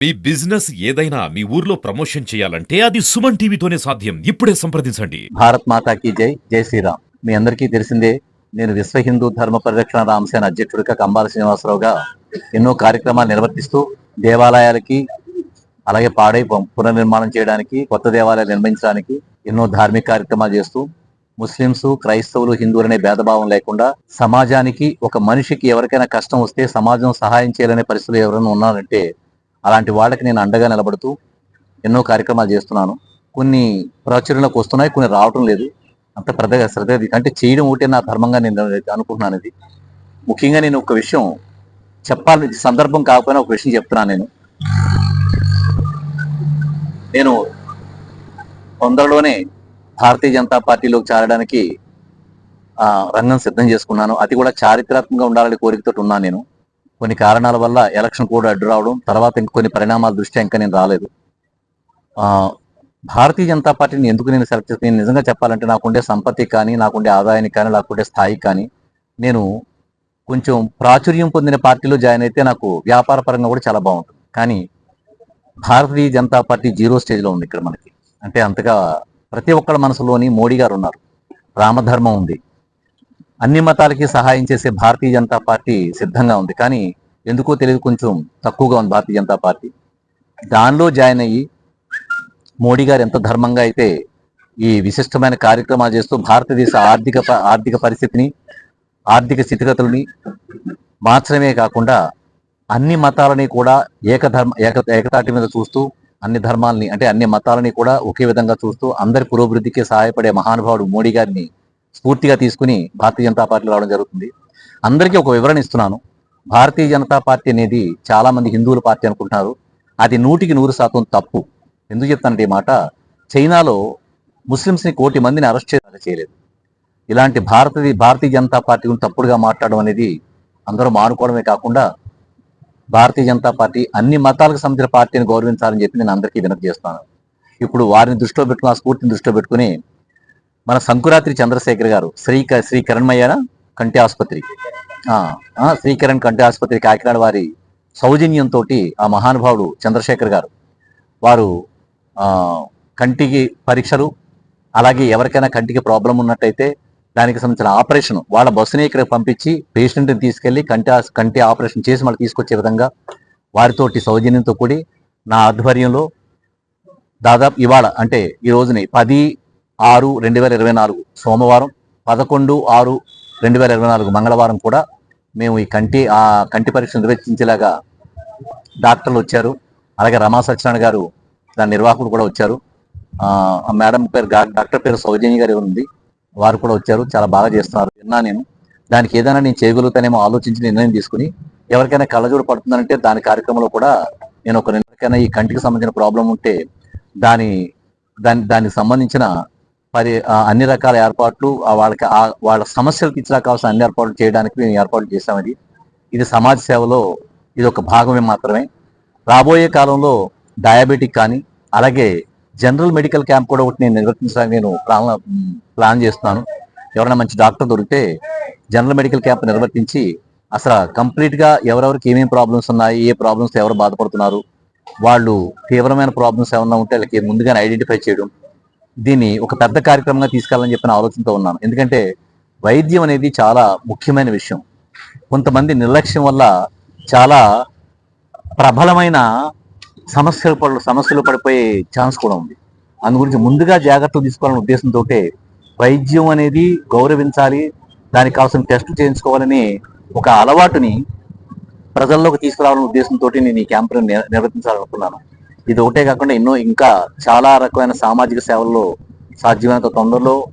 మీ business ఏదైనా మీ ఊర్లో promotion చేయాలంటే అది సుమన్ టీవీతోనే సాధ్యం. ఇప్పుడే సంప్రదించండి. భారత్ మాతాకి జై. జై శ్రీరామ్. మీ అందరికీ తెలిసిందే నేను విశ్వ హిందూ ధర్మ పరిరక్షణ రామసేన అధ్యక్షుడిగా కంబాల శ్రీనివాసరావుగా ఎన్నో కార్యక్రమాలు నిర్వర్తిస్తూ దేవాలయాలకి అలాగే పాడై పునర్నిర్మాణం చేయడానికి కొత్త దేవాలయాలు నిర్మించడానికి ఎన్నో ధార్మిక కార్యక్రమాలు చేస్తూ ముస్లింస్ క్రైస్తవులు హిందువులు అనే భేదభావం లేకుండా సమాజానికి ఒక మనిషికి ఎవరికైనా కష్టం వస్తే సమాజం సహాయం చేయాలనే పరిస్థితులు ఎవరైనా ఉన్నారంటే అలాంటి వాళ్ళకి నేను అండగా నిలబడుతూ ఎన్నో కార్యక్రమాలు చేస్తున్నాను. కొన్ని ప్రాచుర్యంలోకి వస్తున్నాయి కొన్ని రావటం లేదు. అంత పెద్దగా శ్రద్ధ అంటే చేయడం ఒకటే నా ధర్మంగా నేను అనుకుంటున్నాను ఇది. ముఖ్యంగా నేను ఒక విషయం చెప్పాలి సందర్భం కాకపోయినా ఒక విషయం చెప్తున్నాను నేను. నేను తొందరలోనే భారతీయ జనతా పార్టీలోకి చేరడానికి రంగం సిద్ధం చేసుకున్నాను. అది కూడా చారిత్రాత్మకంగా ఉండాలని కోరికతో ఉన్నాను నేను. కొన్ని కారణాల వల్ల ఎలక్షన్ కూడా అడ్డు రావడం తర్వాత ఇంక కొన్ని పరిణామాల దృష్ట్యా ఇంకా నేను రాలేదు. భారతీయ జనతా పార్టీని ఎందుకు నేను సెలెక్ట్ చేసి నేను నిజంగా చెప్పాలంటే నాకుండే సంపత్తి కానీ నాకుండే ఆదాయానికి కానీ నాకుండే స్థాయి కానీ నేను కొంచెం ప్రాచుర్యం పొందిన పార్టీలో జాయిన్ అయితే నాకు వ్యాపార పరంగా కూడా చాలా బాగుంటుంది. కానీ భారతీయ జనతా పార్టీ జీరో స్టేజ్లో ఉంది ఇక్కడ మనకి. అంటే అంతగా ప్రతి ఒక్కళ్ళ మనసులోని మోడీ గారు ఉన్నారు. రామధర్మం ఉంది. అన్ని మతాలకి సహాయం చేసే భారతీయ జనతా పార్టీ సిద్ధంగా ఉంది. కానీ ఎందుకో తెలియదు కొంచెం తక్కువగా ఉంది భారతీయ జనతా పార్టీ. దానిలో జాయిన్ అయ్యి మోడీ గారు ఎంత ధర్మంగా అయితే ఈ విశిష్టమైన కార్యక్రమాలు చేస్తూ భారతదేశ ఆర్థిక ఆర్థిక పరిస్థితిని ఆర్థిక స్థితిగతుల్ని మార్చడమే కాకుండా అన్ని మతాలని కూడా ఏకధర్మ ఏక ఏకతాటి మీద చూస్తూ అన్ని ధర్మాలని అంటే అన్ని మతాలని కూడా ఒకే విధంగా చూస్తూ అందరి పురోభివృద్ధికి సహాయపడే మహానుభావుడు మోడీ గారిని స్ఫూర్తిగా తీసుకుని భారతీయ జనతా పార్టీలో రావడం జరుగుతుంది. అందరికీ ఒక వివరణ ఇస్తున్నాను. భారతీయ జనతా పార్టీ అనేది చాలా మంది హిందువుల పార్టీ అనుకుంటున్నారు. అది నూటికి నూరు శాతం తప్పు. ఎందుకు చెప్తానంటే ఈ మాట? చైనాలో ముస్లింస్ని కోటి మందిని అరెస్ట్ చేయలేదు. ఇలాంటి భారత భారతీయ జనతా పార్టీ గురించి తప్పుడుగా మాట్లాడడం అనేది అందరూ మానుకోవడమే కాకుండా భారతీయ జనతా పార్టీ అన్ని మతాలకు సంబంధించిన పార్టీని గౌరవించాలని చెప్పి నేను అందరికీ వినతి చేస్తాను ఇప్పుడు వారిని దృష్టిలో పెట్టుకుని ఆ స్ఫూర్తిని దృష్టిలో పెట్టుకుని మన సంకురాత్రి చంద్రశేఖర్ గారు శ్రీ శ్రీ కిరణ్మయ్యన కంటి ఆసుపత్రి. శ్రీకిరణ్ కంటి ఆసుపత్రి కాకినాడ వారి సౌజన్యంతో ఆ మహానుభావుడు చంద్రశేఖర్ గారు. వారు కంటికి పరీక్షలు అలాగే ఎవరికైనా కంటికి ప్రాబ్లం ఉన్నట్టయితే దానికి సంబంధించిన ఆపరేషన్ వాళ్ళ బస్సుని ఇక్కడ పంపించి పేషెంట్ని తీసుకెళ్ళి కంటి కంటి ఆపరేషన్ చేసి మళ్ళీ తీసుకొచ్చే విధంగా వారితోటి సౌజన్యంతో కూడి నా ఆధ్వర్యంలో దాదాపు ఇవాళ అంటే ఈ రోజుని పది ఆరు రెండు వేల ఇరవై నాలుగు సోమవారం పదకొండు ఆరు రెండు వేల ఇరవై నాలుగు మంగళవారం కూడా మేము ఈ కంటి ఆ కంటి పరీక్ష నిర్వహించేలాగా డాక్టర్లు వచ్చారు. అలాగే రమా సత్యనారాయణ గారు దాని నిర్వాహకుడు కూడా వచ్చారు. ఆ మేడం పేరు డాక్టర్ పేరు సౌజన్య గారు ఉంది వారు కూడా వచ్చారు. చాలా బాగా చేస్తున్నారు. విన్నా నేను. దానికి ఏదైనా నేను చేయగలుగుతానేమో ఆలోచించి నిర్ణయం తీసుకుని ఎవరికైనా కళ్ళజోడు పడుతుందంటే దాని కార్యక్రమంలో కూడా నేను ఒక ఎవరికైనా ఈ కంటికి సంబంధించిన ప్రాబ్లం ఉంటే దాని దాని దానికి సంబంధించిన పరి అన్ని రకాల ఏర్పాట్లు వాళ్ళకి వాళ్ళ సమస్యలకు ఇచ్చినా కావాల్సిన అన్ని ఏర్పాట్లు చేయడానికి మేము ఏర్పాట్లు చేశాం ఇది సమాజ సేవలో ఇది ఒక భాగమే మాత్రమే. రాబోయే కాలంలో డయాబెటిక్ కానీ అలాగే జనరల్ మెడికల్ క్యాంప్ కూడా ఒకటి నేను నిర్వర్తించడానికి నేను ప్లాన్ ప్లాన్ చేస్తున్నాను. ఎవరైనా మంచి డాక్టర్ దొరికితే జనరల్ మెడికల్ క్యాంప్ నిర్వర్తించి అసలు కంప్లీట్గా ఎవరెవరికి ఏమేమి ప్రాబ్లమ్స్ ఉన్నాయి ఏ ప్రాబ్లమ్స్ ఎవరు బాధపడుతున్నారు వాళ్ళు తీవ్రమైన ప్రాబ్లమ్స్ ఏమన్నా ఉంటే వాళ్ళకి ముందుగానే ఐడెంటిఫై చేయడం దీన్ని ఒక పెద్ద కార్యక్రమంగా తీసుకెళ్ళాలని చెప్పిన ఆలోచనతో ఉన్నాను. ఎందుకంటే వైద్యం అనేది చాలా ముఖ్యమైన విషయం. కొంతమంది నిర్లక్ష్యం వల్ల చాలా ప్రబలమైన సమస్యలు పడు సమస్యలు పడిపోయే ఛాన్స్ కూడా ఉంది. అందు గురించి ముందుగా జాగ్రత్తలు తీసుకోవాలనే ఉద్దేశంతో వైద్యం అనేది గౌరవించాలి దానికి కావాల్సిన టెస్ట్ చేయించుకోవాలని ఒక అలవాటుని ప్రజల్లోకి తీసుకురావాలనే ఉద్దేశంతో నేను ఈ క్యాంపును నిర్- నిర్వర్తించాలనుకున్నాను ఇది ఒకటే కాకుండా ఎన్నో ఇంకా చాలా రకమైన సామాజిక సేవల్లో సాధ్యమైనంత తొందరలో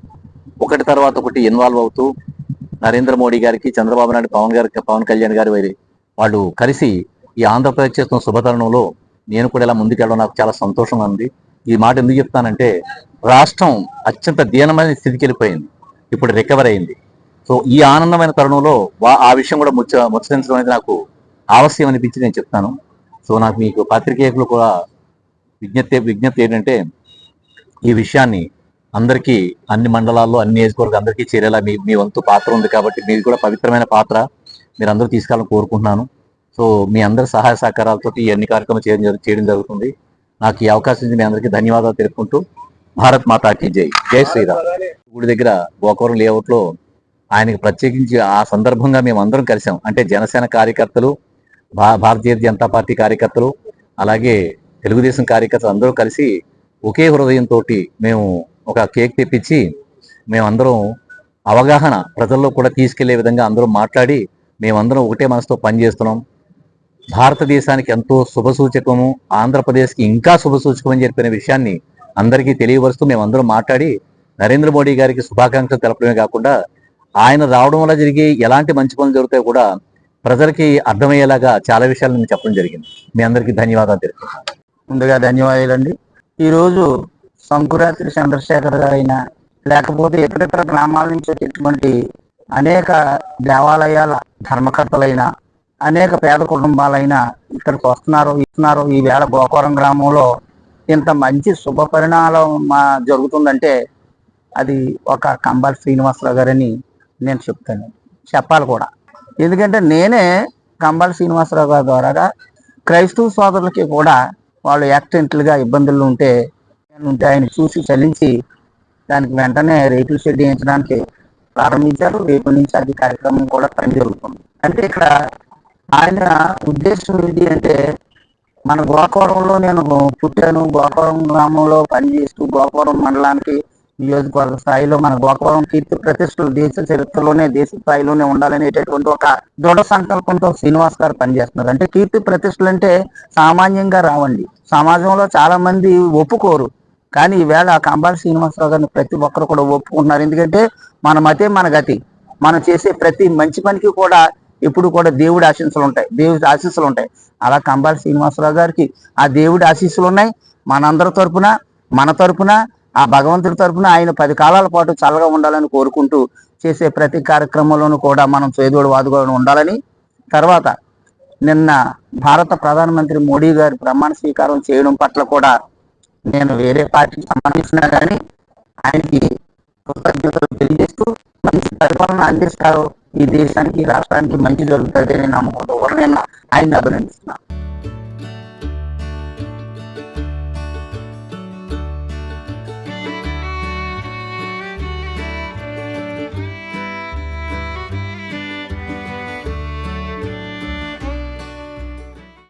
ఒకటి తర్వాత ఒకటి ఇన్వాల్వ్ అవుతూ నరేంద్ర మోడీ గారికి చంద్రబాబు నాయుడు పవన్ గారికి పవన్ కళ్యాణ్ గారి వారి వాళ్ళు కలిసి ఈ ఆంధ్రప్రదేశ్ చేస్తున్న శుభతరుణంలో నేను కూడా ఇలా ముందుకెళ్ళడం నాకు చాలా సంతోషంగా ఉంది. ఈ మాట ఎందుకు చెప్తానంటే రాష్ట్రం అత్యంత దీనమైన స్థితికి వెళ్ళిపోయింది. ఇప్పుడు రికవర్ అయింది. సో ఈ ఆనందమైన తరుణంలో వా- ఆ విషయం కూడా ముచ్చ ముచ్చరించడం అనేది నాకు ఆవశ్యం అనిపించి నేను చెప్తాను. సో నాకు మీకు పాత్రికేయులు కూడా విజ్ఞప్తి విజ్ఞప్తి ఏంటంటే ఈ విషయాన్ని అందరికీ అన్ని మండలాల్లో అన్ని నియోజకవర్గ అందరికీ చేరేలా మీ మీ వంతు పాత్ర ఉంది కాబట్టి మీది కూడా పవిత్రమైన పాత్ర మీరు అందరూ తీసుకోవాలని కోరుకుంటున్నాను. సో మీ అందరి సహాయ సహకారాలతో ఈ అన్ని కార్యక్రమాలు చేయడం చేయడం జరుగుతుంది. నాకు ఈ అవకాశం ఇచ్చిన మీ అందరికీ ధన్యవాదాలు తెలుపుకుంటూ భారత్ మాతాకి జై. జై శ్రీరామ్. గుడి దగ్గర గోకవరం లేఅవుట్లో ఆయనకు ఆయనకి ప్రత్యేకించి ఆ సందర్భంగా మేము అందరం కలిసాం అంటే జనసేన కార్యకర్తలు భా- భారతీయ జనతా పార్టీ కార్యకర్తలు అలాగే తెలుగుదేశం కార్యకర్తలు అందరూ కలిసి ఒకే హృదయంతో మేము ఒక కేక్ తెప్పించి మేమందరం అవగాహన ప్రజల్లో కూడా తీసుకెళ్ళే విధంగా అందరూ మాట్లాడి మేమందరం ఒకటే మనసుతో పనిచేస్తున్నాం. భారతదేశానికి ఎంతో శుభసూచకము ఆంధ్రప్రదేశ్కి ఇంకా శుభసూచకం అని చెప్పిన విషయాన్ని అందరికీ తెలియవరుస్తూ మేమందరం మాట్లాడి నరేంద్ర మోడీ గారికి శుభాకాంక్షలు తెలపడమే కాకుండా ఆయన రావడం వల్ల జరిగే ఎలాంటి మంచి పనులు జరుగుతాయో కూడా ప్రజలకి అర్థమయ్యేలాగా చాలా విషయాలు నేను చెప్పడం జరిగింది. మీ అందరికీ ధన్యవాదాలు తెలుపుతున్నాను. ముందుగా ధన్యవాదాలండి. ఈరోజు సంకురాత్రి చంద్రశేఖర్ గారైన లేకపోతే ఇతరితర గ్రామాల నుంచి వచ్చేటువంటి అనేక దేవాలయాల ధర్మకర్తలైన అనేక పేద కుటుంబాలైన ఇక్కడికి వస్తున్నారు ఇస్తున్నారు ఈ వేళ గోకవరం గ్రామంలో ఇంత మంచి శుభ పరిణామం మా జరుగుతుందంటే అది ఒక కంబాల్ శ్రీనివాసరావు గారని నేను చెప్తాను. చెప్పాలి కూడా. ఎందుకంటే నేనే కంబాల్ శ్రీనివాసరావు గారి ద్వారా క్రైస్తవ సోదరులకి కూడా వాళ్ళు యాక్సిడెంట్లుగా ఇబ్బందులు ఉంటే ఉంటే ఆయన చూసి చెల్లించి దానికి వెంటనే రేకుల షెడ్ వేయించడానికి ప్రారంభించారు. రేపు నుంచి అది కార్యక్రమం కూడా పని జరుగుతుంది. అంటే ఇక్కడ ఆయన ఉద్దేశం ఏంటి అంటే మన గోకవరంలో నేను పుట్టాను. గోకవరం గ్రామంలో పనిచేస్తూ గోకవరం మండలానికి నియోజకవర్గ స్థాయిలో మన గోకవరం కీర్తి ప్రతిష్టలు దేశ చరిత్రలోనే దేశ స్థాయిలోనే ఉండాలనేటటువంటి ఒక దృఢ సంకల్పంతో శ్రీనివాస్ గారు పనిచేస్తున్నారు. అంటే కీర్తి ప్రతిష్టలు అంటే సామాన్యంగా రావండి. సమాజంలో చాలా మంది ఒప్పుకోరు. కానీ ఈవేళ కంబాలి శ్రీనివాసరావు గారిని ప్రతి ఒక్కరు కూడా ఒప్పుకుంటున్నారు. ఎందుకంటే మన మతే మన గతి. మనం చేసే ప్రతి మంచి పనికి కూడా ఇప్పుడు కూడా దేవుడి ఆశీస్సులు ఉంటాయి. దేవుడి ఆశీస్సులు ఉంటాయి. అలా కంబాలి శ్రీనివాసరావు గారికి ఆ దేవుడి ఆశీస్సులు ఉన్నాయి. మనందరి తరపున మన తరపున ఆ భగవంతుడి తరపున ఆయన పది కాలాల పాటు చల్లగా ఉండాలని కోరుకుంటూ చేసే ప్రతి కార్యక్రమంలోనూ కూడా మనం చేదోడు వాదుగా ఉండాలని. తర్వాత నిన్న భారత ప్రధానమంత్రి మోడీ గారి ప్రమాణ స్వీకారం చేయడం పట్ల కూడా నేను వేరే పార్టీకి సంబంధించినా కానీ ఆయనకి కృతజ్ఞతలు తెలియజేస్తూ మంచి పరిపాలన అందిస్తారు. ఈ దేశానికి రాష్ట్రానికి మంచి జరుగుతుంది అని నమ్మకంతో కూడా నేను ఆయన్ని అభినందిస్తున్నాను